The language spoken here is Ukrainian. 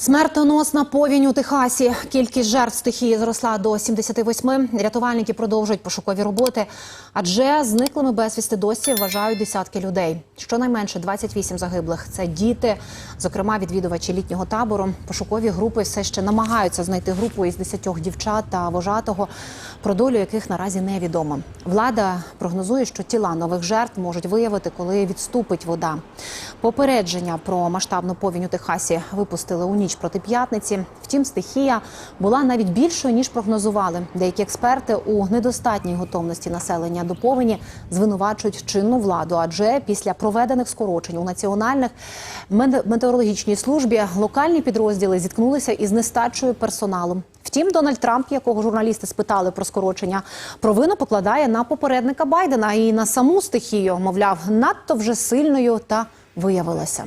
Смертоносна повінь у Техасі. Кількість жертв стихії зросла до 78. Рятувальники продовжують пошукові роботи, адже зниклими безвісти досі вважають десятки людей. Щонайменше 28 загиблих. Це діти, зокрема відвідувачі літнього табору. Пошукові групи все ще намагаються знайти групу із 10 дівчат та вожатого, про долю яких наразі невідомо. Влада прогнозує, що тіла нових жертв можуть виявити, коли відступить вода. Попередження про масштабну повінь у Техасі випустили у ніч проти п'ятниці. Втім, стихія була навіть більшою ніж прогнозували. Деякі експерти у недостатній готовності населення до повені звинувачують чинну владу, адже після проведених скорочень у національних метеорологічній службі локальні підрозділи зіткнулися із нестачею персоналу. Втім, Дональд Трамп, якого журналісти спитали про скорочення, провину покладає на попередника Байдена і на саму стихію, мовляв, надто вже сильною та виявилася.